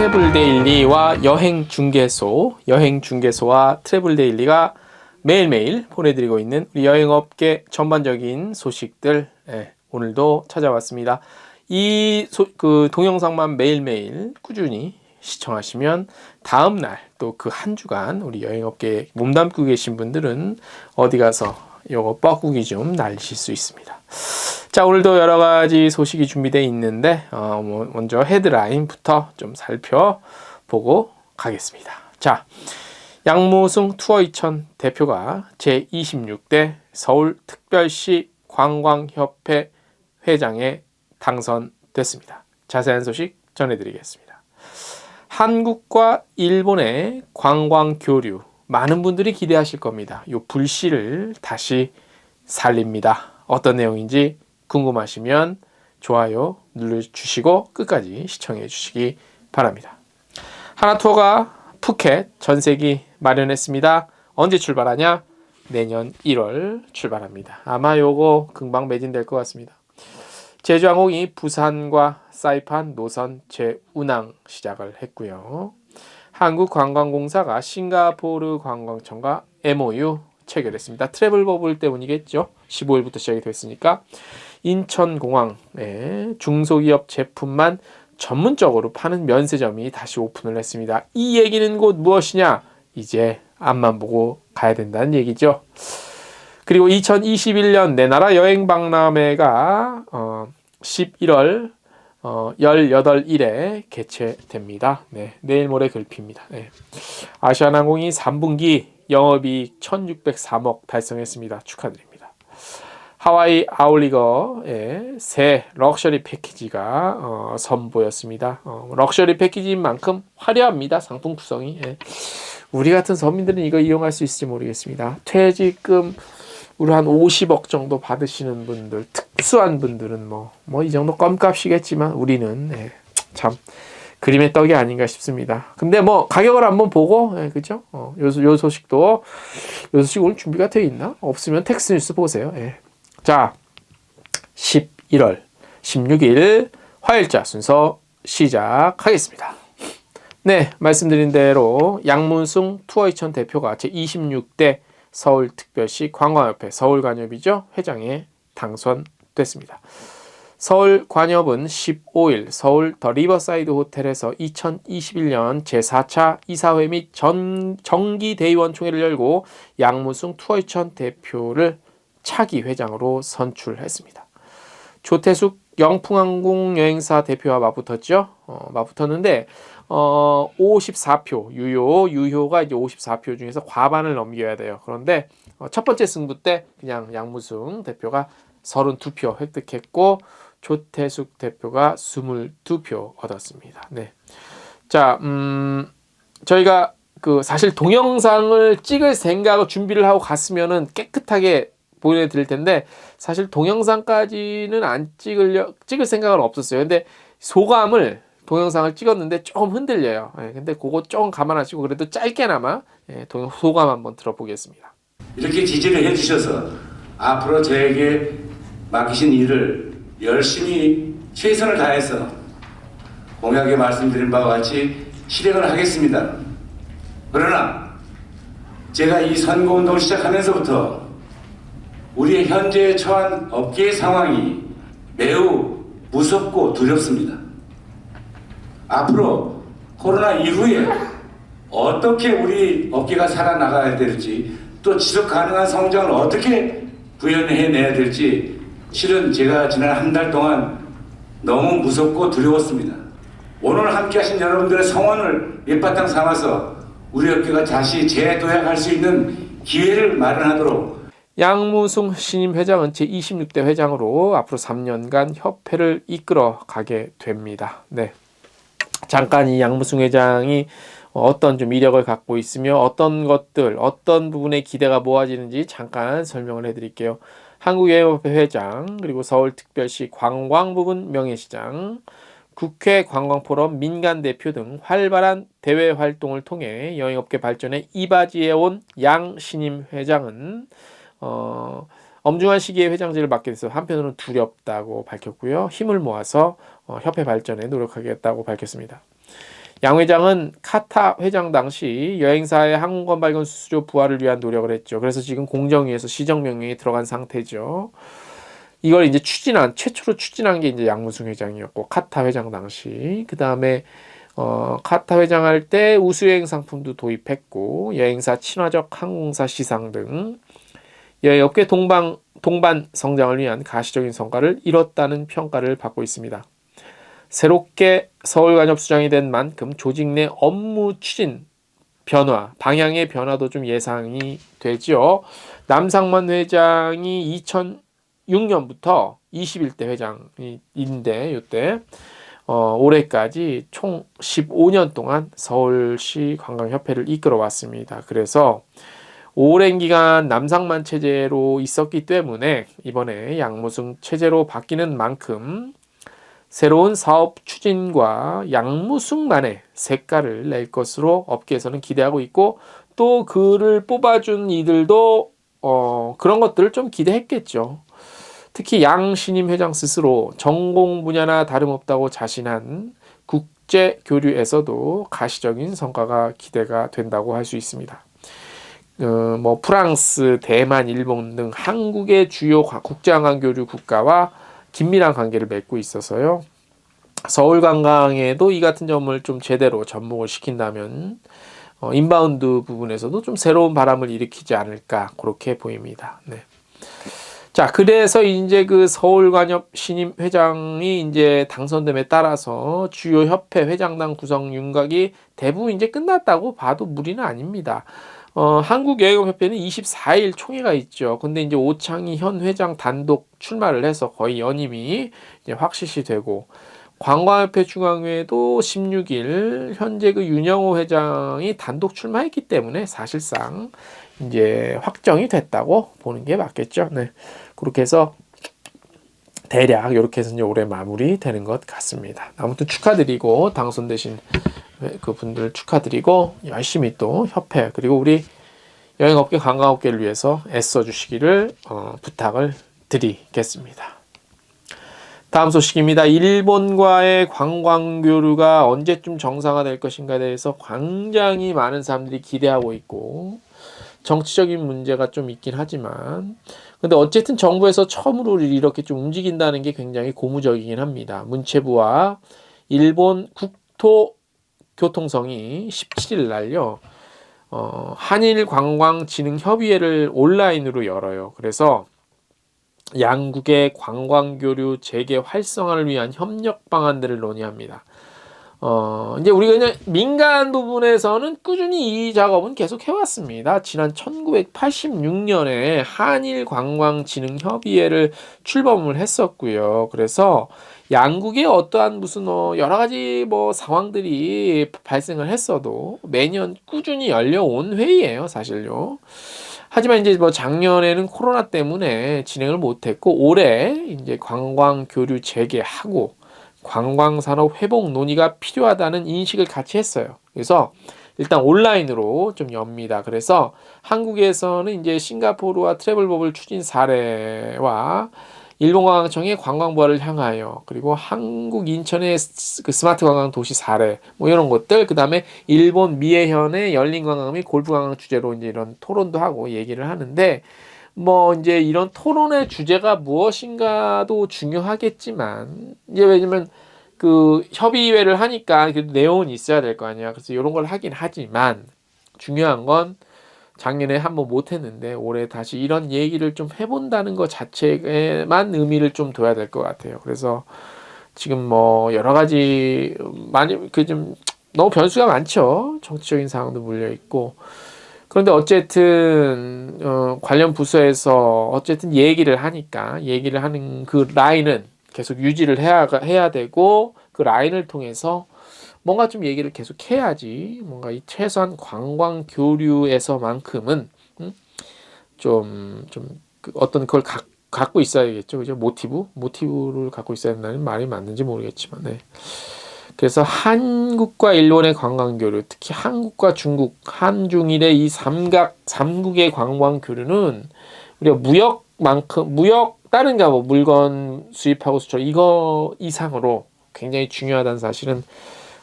트래블 데일리와 여행 중개소, 여행 중개소와 트래블 데일리가 매일매일 보내드리고 있는 우리 여행업계 전반적인 소식들 예, 오늘도 찾아왔습니다. 이그 동영상만 매일매일 꾸준히 시청하시면 다음 날 또 그 한 주간 우리 여행업계에 몸담고 계신 분들은 어디 가서 요거 뻐꾸기 좀 날리실 수 있습니다. 자 오늘도 여러 가지 소식이 준비되어 있는데 어, 뭐 먼저 헤드라인부터 좀 살펴보고 가겠습니다. 자 양무승 투어 2000 대표가 제26대 서울특별시 관광협회 회장에 당선됐습니다. 자세한 소식 전해드리겠습니다. 한국과 일본의 관광 교류 많은 분들이 기대하실 겁니다. 요 불씨를 다시 살립니다. 어떤 내용인지 궁금하시면 좋아요 눌러주시고 끝까지 시청해 주시기 바랍니다. 하나투어가 푸켓 전세기 마련했습니다. 언제 출발하냐? 내년 1월 출발합니다. 아마 요거 금방 매진될 것 같습니다. 제주항공이 부산과 사이판 노선 재운항 시작을 했고요. 한국관광공사가 싱가포르 관광청과 MOU 체결했습니다. 트래블 버블 때문이겠죠. 15일부터 시작이 됐으니까 인천공항에 중소기업 제품만 전문적으로 파는 면세점이 다시 오픈을 했습니다. 이 얘기는 곧 무엇이냐? 이제 앞만 보고 가야 된다는 얘기죠. 그리고 2021년 내 나라 여행 박람회가 어 11월 어 18일에 개최됩니다. 네, 내일 모레 글피입니다. 네. 아시아나항공이 3분기 영업이익 1,603억 달성했습니다. 축하드립니다. 하와이 아울리거의 새 럭셔리 패키지가 어, 선보였습니다. 어, 럭셔리 패키지인 만큼 화려합니다. 상품 구성이. 예. 우리 같은 서민들은 이거 이용할 수 있을지 모르겠습니다. 퇴직금 우리 한 50억 정도 받으시는 분들, 특수한 분들은 뭐, 뭐 이 정도 껌값이겠지만 우리는 예, 참 그림의 떡이 아닌가 싶습니다. 근데 뭐 가격을 한번 보고, 예, 그죠? 어, 요, 요 소식도, 요 소식 오늘 준비가 되어 있나? 없으면 텍스트 뉴스 보세요. 예. 자, 11월 16일 화요일자 순서 시작하겠습니다. 네, 말씀드린 대로 양문승 투어2000 대표가 제26대 서울특별시 관광협회 서울관협이죠. 회장에 당선됐습니다. 서울관협은 15일 서울 더 리버사이드 호텔에서 2021년 제4차 이사회 및 전, 정기대의원 총회를 열고 양문승 투어2000 대표를 차기 회장으로 선출했습니다. 조태숙 영풍항공 여행사 대표와 맞붙었죠. 어, 맞붙었는데 어, 54표 유효 유효가 이제 54표 중에서 과반을 넘겨야 돼요. 그런데 어, 첫 번째 승부 때 그냥 양무승 대표가 32표 획득했고 조태숙 대표가 22표 얻었습니다. 네. 자, 음, 저희가 그 사실 동영상을 찍을 생각을 준비를 하고 갔으면은 깨끗하게 보여드릴 텐데 사실 동영상까지는 안 찍으려 찍을 생각은 없었어요. 근데 소감을 동영상을 찍었는데 조금 흔들려요. 예, 근데 그거 조금 감안하시고 그래도 짧게나마 예, 소감 한번 들어보겠습니다. 이렇게 지지를 해주셔서 앞으로 저에게 맡기신 일을 열심히 최선을 다해서 공약에 말씀드린 바와 같이 실행을 하겠습니다. 그러나 제가 이 선거운동을 시작하면서부터 우리의 현재 처한 업계의 상황이 매우 무섭고 두렵습니다. 앞으로 코로나 이후에 어떻게 우리 업계가 살아나가야 될지 또 지속 가능한 성장을 어떻게 구현해내야 될지 실은 제가 지난 한 달 동안 너무 무섭고 두려웠습니다. 오늘 함께 하신 여러분들의 성원을 밑바탕 삼아서 우리 업계가 다시 재도약할 수 있는 기회를 마련하도록 양무승 신임 회장은 제26대 회장으로 앞으로 3년간 협회를 이끌어 가게 됩니다. 네. 잠깐 이 양무승 회장이 어떤 좀 이력을 갖고 있으며 어떤 것들, 어떤 부분에 기대가 모아지는지 잠깐 설명을 해드릴게요. 한국여행협회 회장, 그리고 서울특별시 관광부분 명예시장, 국회 관광포럼 민간 대표 등 활발한 대외 활동을 통해 여행업계 발전에 이바지해온 양 신임 회장은 어, 엄중한 시기에 회장직을 맡게 돼서 한편으로는 두렵다고 밝혔고요. 힘을 모아서 어, 협회 발전에 노력하겠다고 밝혔습니다. 양 회장은 카타 회장 당시 여행사의 항공권 발권 수수료 부활을 위한 노력을 했죠. 그래서 지금 공정위에서 시정 명령이 들어간 상태죠. 이걸 이제 추진한 최초로 추진한 게 이제 양무승 회장이었고 카타 회장 당시 그 다음에 어, 카타 회장 할 때 우수여행 상품도 도입했고 여행사 친화적 항공사 시상 등 여행업계 동방 동반 성장을 위한 가시적인 성과를 이뤘다는 평가를 받고 있습니다. 새롭게 서울간협수장이 된 만큼 조직 내 업무 추진 변화, 방향의 변화도 좀 예상이 되죠. 남상만 회장이 2006년부터 21대 회장인데 이때 어, 올해까지 총 15년 동안 서울시 관광협회를 이끌어 왔습니다. 그래서 오랜 기간 남상만 체제로 있었기 때문에 이번에 양무승 체제로 바뀌는 만큼 새로운 사업 추진과 양무승만의 색깔을 낼 것으로 업계에서는 기대하고 있고 또 그를 뽑아준 이들도 어, 그런 것들을 좀 기대했겠죠. 특히 양 신임 회장 스스로 전공 분야나 다름없다고 자신한 국제 교류에서도 가시적인 성과가 기대가 된다고 할 수 있습니다. 어, 뭐 프랑스, 대만, 일본 등 한국의 주요 과- 국제관광교류 국가와 긴밀한 관계를 맺고 있어서요. 서울 관광에도 이 같은 점을 좀 제대로 접목을 시킨다면 어, 인바운드 부분에서도 좀 새로운 바람을 일으키지 않을까 그렇게 보입니다. 네. 자, 그래서 이제 그 서울관협 신임 회장이 이제 당선됨에 따라서 주요 협회 회장단 구성 윤곽이 대부분 이제 끝났다고 봐도 무리는 아닙니다. 어, 한국여행업협회는 24일 총회가 있죠. 근데 이제 오창희 현 회장 단독 출마를 해서 거의 연임이 이제 확실시 되고 관광협회 중앙회도 16일 현재 그 윤영호 회장이 단독 출마했기 때문에 사실상 이제 확정이 됐다고 보는 게 맞겠죠. 네. 그렇게 해서 대략 이렇게 해서 이제 올해 마무리 되는 것 같습니다. 아무튼 축하드리고 당선되신 그 분들 축하드리고 열심히 또 협회 그리고 우리 여행업계 관광업계를 위해서 애써 주시기를 어, 부탁을 드리겠습니다. 다음 소식입니다. 일본과의 관광 교류가 언제쯤 정상화될 것인가에 대해서 굉장히 많은 사람들이 기대하고 있고 정치적인 문제가 좀 있긴 하지만 근데 어쨌든 정부에서 처음으로 이렇게 좀 움직인다는 게 굉장히 고무적이긴 합니다. 문체부와 일본 국토 교통성이 17일 날요. 어, 한일 관광진흥 협의회를 온라인으로 열어요. 그래서 양국의 관광 교류 재개 활성화를 위한 협력 방안들을 논의합니다. 어, 이제 우리가 그냥 민간 부분에서는 꾸준히 이 작업은 계속 해왔습니다. 지난 1986년에 한일 관광진흥 협의회를 출범을 했었고요. 그래서 양국의 어떠한 무슨 어 여러 가지 뭐 상황들이 발생을 했어도 매년 꾸준히 열려온 회의예요, 사실요. 하지만 이제 뭐 작년에는 코로나 때문에 진행을 못했고 올해 이제 관광 교류 재개하고 관광 산업 회복 논의가 필요하다는 인식을 같이 했어요. 그래서 일단 온라인으로 좀 엽니다. 그래서 한국에서는 이제 싱가포르와 트래블버블 추진 사례와 일본관광청의 관광 부활을 향하여 그리고 한국 인천의 스- 그 스마트 관광 도시 사례 뭐 이런 것들 그 다음에 일본 미에현의 열린 관광 및 골프 관광 주제로 이제 이런 토론도 하고 얘기를 하는데 뭐 이제 이런 토론의 주제가 무엇인가도 중요하겠지만 이제 왜냐면 그 협의회를 하니까 그 내용은 있어야 될 거 아니야. 그래서 이런 걸 하긴 하지만 중요한 건 작년에 한번 못했는데 올해 다시 이런 얘기를 좀 해본다는 것 자체에만 의미를 좀 둬야 될 것 같아요. 그래서 지금 뭐 여러 가지 많이 그 좀 너무 변수가 많죠. 정치적인 상황도 물려 있고 그런데 어쨌든 어, 관련 부서에서 어쨌든 얘기를 하니까 얘기를 하는 그 라인은 계속 유지를 해야 해야 되고 그 라인을 통해서 뭔가 좀 얘기를 계속 해야지 뭔가 이 최소한 관광 교류에서만큼은 음? 좀좀 그 어떤 그걸 가, 갖고 있어야겠죠 그죠 모티브 모티브를 갖고 있어야 된다는 말이 맞는지 모르겠지만 네. 그래서 한국과 일본의 관광 교류, 특히 한국과 중국, 한중일의 이 삼각 삼국의 관광 교류는 우리가 무역만큼 무역 다른 가 뭐 물건 수입하고 수출 이거 이상으로 굉장히 중요하다는 사실은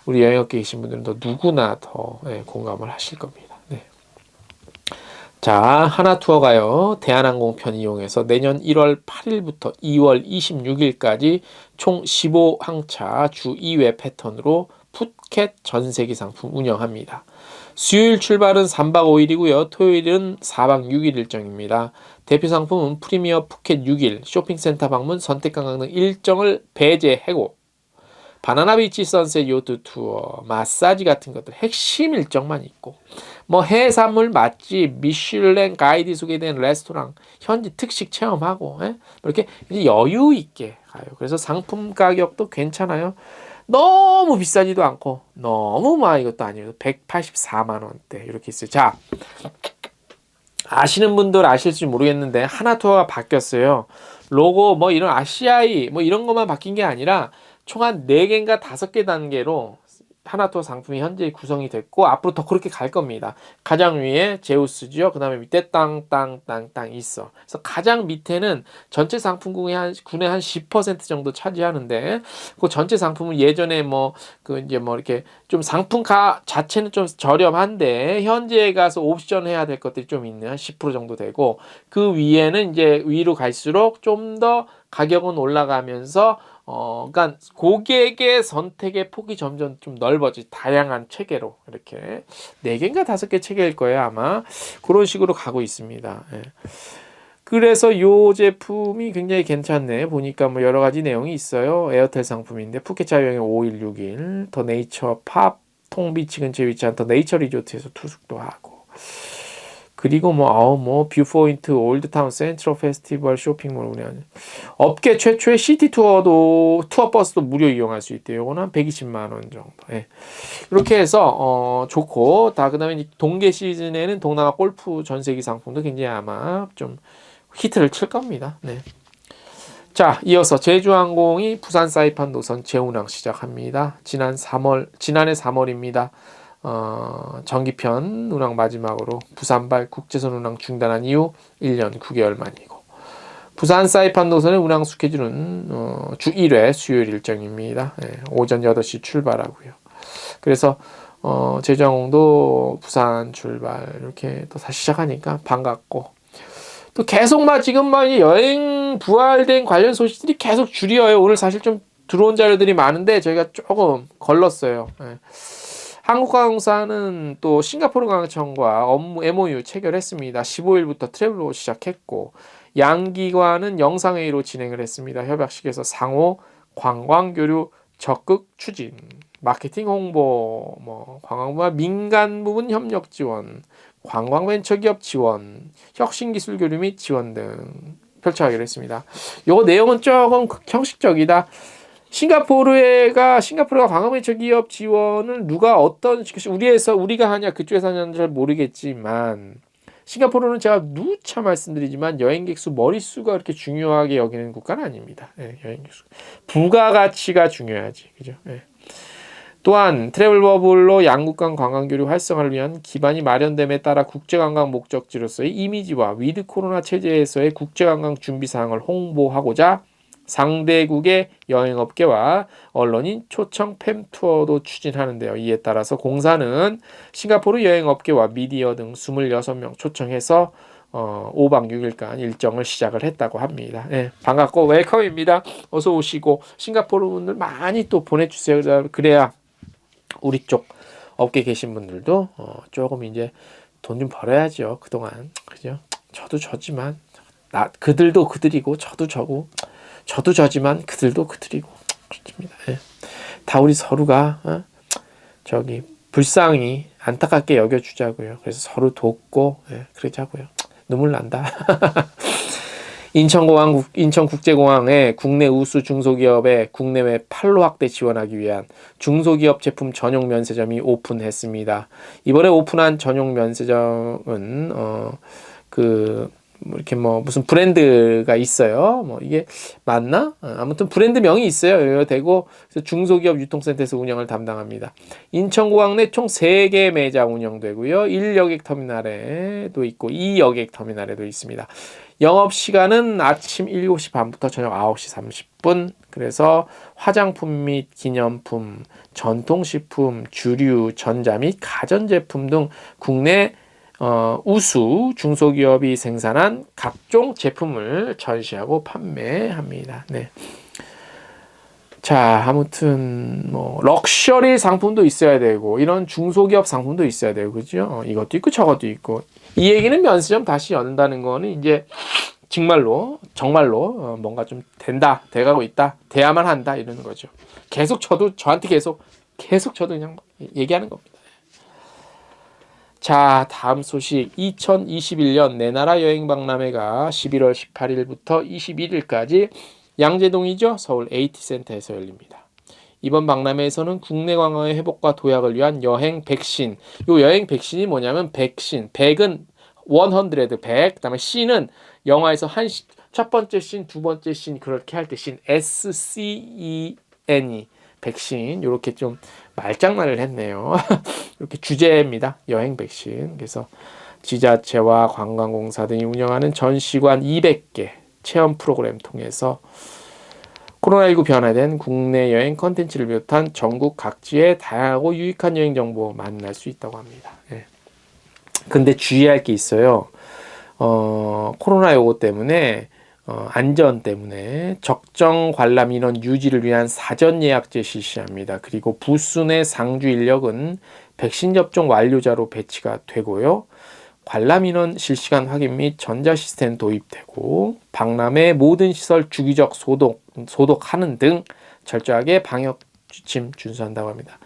우리 여행업계 계신 분들은 더 누구나 더 예, 공감을 하실 겁니다. 네. 자, 하나 투어 가요. 대한항공편 이용해서 내년 1월 8일부터 2월 26일까지 총 15항차 주 2회 패턴으로 푸켓 전세기 상품 운영합니다. 수요일 출발은 3박 5일이고요. 토요일은 4박 6일 일정입니다. 대표 상품은 프리미어 푸켓 6일, 쇼핑센터 방문, 선택 관광 등 일정을 배제하고 바나나 비치 선셋 요트 투어, 마사지 같은 것들 핵심 일정만 있고 뭐 해산물 맛집, 미슐랭 가이드 소개된 레스토랑, 현지 특식 체험하고 예? 이렇게 이제 여유 있게 가요. 그래서 상품 가격도 괜찮아요. 너무 비싸지도 않고 너무 많이 것도 아니에요. 184만 원대 이렇게 있어요. 자, 아시는 분들 아실지 모르겠는데 하나 투어가 바뀌었어요. 로고 뭐 이런 아시아이 뭐 이런 것만 바뀐 게 아니라 총 한 4개인가 5개 단계로 하나투어 상품이 현재 구성이 됐고 앞으로 더 그렇게 갈 겁니다. 가장 위에 제우스죠. 그 다음에 밑에 땅 땅 땅 땅 있어. 그래서 가장 밑에는 전체 상품군의 한 군의 한 10% 정도 차지하는데 그 전체 상품은 예전에 뭐 그 이제 뭐 이렇게 좀 상품가 자체는 좀 저렴한데 현재에 가서 옵션 해야 될 것들이 좀 있는 한 10% 정도 되고 그 위에는 이제 위로 갈수록 좀 더 가격은 올라가면서 어, 그러니까 고객의 선택의 폭이 점점 좀 넓어지 다양한 체계로 이렇게 네 개인가 다섯 개 체계일 거예요 아마 그런 식으로 가고 있습니다. 예. 그래서 요 제품이 굉장히 괜찮네 보니까 뭐 여러 가지 내용이 있어요. 에어텔 상품인데 푸켓 자유여행 5일 6일 더 네이처 팝 통비치 근처에 위치한 더 네이처 리조트에서 투숙도 하고 그리고 뭐 아우 뭐 뷰포인트 올드타운 센트럴 페스티벌 쇼핑몰 운영 업계 최초의 시티 투어도 투어 버스도 무료 이용할 수 있대요. 이거는 한 120만 원 정도. 예. 이렇게 해서 어 좋고 다 그다음에 동계 시즌에는 동남아 골프 전세기 상품도 굉장히 아마 좀 히트를 칠 겁니다. 네. 자, 이어서 제주항공이 부산 사이판 노선 재운항 시작합니다. 지난 3월 지난해 3월입니다. 어, 정기편 운항 마지막으로 부산발 국제선 운항 중단한 이후 1년 9개월 만이고 부산 사이판 노선의 운항 스케줄은 어, 주 1회 수요일 일정입니다. 예, 오전 8시 출발하고요. 그래서 어, 제주항공도 부산 출발 이렇게 또 다시 시작하니까 반갑고 또 계속 막 지금 막 여행 부활된 관련 소식들이 계속 줄이어요. 오늘 사실 좀 들어온 자료들이 많은데 저희가 조금 걸렀어요. 예. 한국항공사는 또 싱가포르 관광청과 업무 MOU 체결했습니다. 15일부터 트래블로 시작했고 양기관은 영상회의로 진행을 했습니다. 협약식에서 상호 관광 교류 적극 추진, 마케팅 홍보, 뭐 관광부와 민간 부분 협력 지원, 관광 벤처 기업 지원, 혁신 기술 교류 및 지원 등 펼쳐가기로 했습니다. 요 내용은 조금 형식적이다. 싱가포르가 싱가포르가 관광벤처 기업 지원을 누가 어떤 우리에서 우리가 하냐 그쪽에서 하냐는 잘 모르겠지만 싱가포르는 제가 누차 말씀드리지만 여행객 수 머릿수가 그렇게 중요하게 여기는 국가는 아닙니다. 예, 여행객 수 부가가치가 중요하지 그죠? 예. 또한 트래블 버블로 양국 간 관광 교류 활성화를 위한 기반이 마련됨에 따라 국제 관광 목적지로서의 이미지와 위드 코로나 체제에서의 국제 관광 준비 사항을 홍보하고자 상대국의 여행업계와 언론인 초청 팸 투어도 추진하는데요. 이에 따라서 공사는 싱가포르 여행업계와 미디어 등 26명 초청해서 어, 5박 6일간 일정을 시작을 했다고 합니다. 예, 반갑고 웰컴입니다. 어서 오시고 싱가포르 분들 많이 또 보내주세요. 그래야 우리 쪽 업계 계신 분들도 어, 조금 이제 돈 좀 벌어야죠. 그동안 그죠? 저도 저지만 나 그들도 그들이고 저도 저고 저도 저지만 그들도 그들이고 그렇습니다. 예. 다 우리 서로가 어? 저기 불쌍히 안타깝게 여겨주자고요. 그래서 서로 돕고 예, 그러자고요. 눈물 난다. 인천공항 인천국제공항에 국내 우수 중소기업의 국내외 판로 확대 지원하기 위한 중소기업 제품 전용 면세점이 오픈했습니다. 이번에 오픈한 전용 면세점은 어그 뭐 이렇게 뭐 무슨 브랜드가 있어요. 뭐 이게 맞나? 어, 아무튼 브랜드 명이 있어요. 되고 중소기업 유통센터에서 운영을 담당합니다. 인천공항 내 총 3개 매장 운영되고요. 1여객 터미널에도 있고 2여객 터미널에도 있습니다. 영업 시간은 아침 7시 반부터 저녁 9시 30분. 그래서 화장품 및 기념품, 전통식품, 주류, 전자 및 가전제품 등 국내 어, 우수 중소기업이 생산한 각종 제품을 전시하고 판매합니다. 네. 자, 아무튼 뭐 럭셔리 상품도 있어야 되고 이런 중소기업 상품도 있어야 되고 그죠? 어, 이것도 있고 저것도 있고 이 얘기는 면세점 다시 연다는 거는 이제 정말로 정말로 어, 뭔가 좀 된다, 돼가고 있다, 돼야만 한다 이러는 거죠. 계속 저도 저한테 계속 계속 저도 그냥 얘기하는 겁니다. 자, 다음 소식 2021년 내 나라 여행 박람회가 11월 18일부터 21일까지 양재동이죠. 서울 AT센터에서 열립니다. 이번 박람회에서는 국내 관광의 회복과 도약을 위한 여행 백신. 요 여행 백신이 뭐냐면 백신. 백은 100, 100. 그다음에 C는 영화에서 한첫 번째 씬, 두 번째 씬 그렇게 할때씬 S C E N E 백신 이렇게 좀 말장난을 했네요. 이렇게 주제입니다. 여행 백신. 그래서 지자체와 관광공사 등이 운영하는 전시관 200개 체험 프로그램 통해서 코로나19 변화된 국내 여행 컨텐츠를 비롯한 전국 각지의 다양하고 유익한 여행 정보 만날 수 있다고 합니다. 예. 근데 주의할 게 있어요. 어, 코로나 요거 때문에 어, 안전 때문에 적정 관람 인원 유지를 위한 사전 예약제 실시합니다. 그리고 부스 내 상주 인력은 백신 접종 완료자로 배치가 되고요. 관람 인원 실시간 확인 및 전자 시스템 도입되고 박람회 모든 시설 주기적 소독 소독하는 등 철저하게 방역 지침 준수한다고 합니다.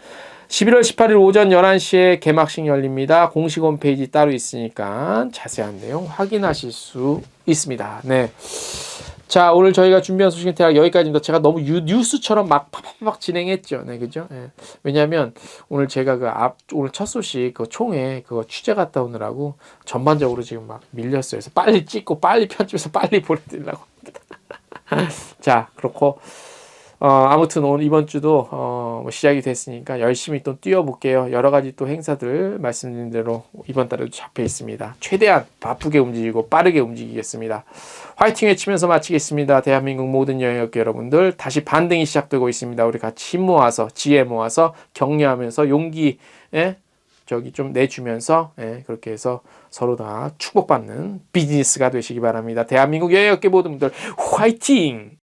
11월 18일 오전 11시에 개막식 열립니다. 공식 홈페이지 따로 있으니까 자세한 내용 확인하실 수 있습니다. 네. 자, 오늘 저희가 준비한 소식은 대략 여기까지입니다. 제가 너무 유, 뉴스처럼 막 팍팍팍 진행했죠. 네, 그죠? 예. 왜냐면 오늘 제가 그 앞, 오늘 첫 소식 그 총회 그거 취재 갔다 오느라고 전반적으로 지금 막 밀렸어요. 그래서 빨리 찍고 빨리 편집해서 빨리 보내드리려고 합니다. 자, 그렇고, 어, 아무튼 오늘 이번 주도 어, 뭐 시작이 됐으니까 열심히 또 뛰어볼게요. 여러 가지 또 행사들 말씀드린 대로 이번 달에도 잡혀 있습니다. 최대한 바쁘게 움직이고 빠르게 움직이겠습니다. 화이팅 외치면서 마치겠습니다. 대한민국 모든 여행업계 여러분들 다시 반등이 시작되고 있습니다. 우리 같이 힘 모아서 지혜 모아서 격려하면서 용기 예? 저기 좀 내주면서 예, 그렇게 해서 서로 다 축복받는 비즈니스가 되시기 바랍니다. 대한민국 여행업계 모든 분들 화이팅!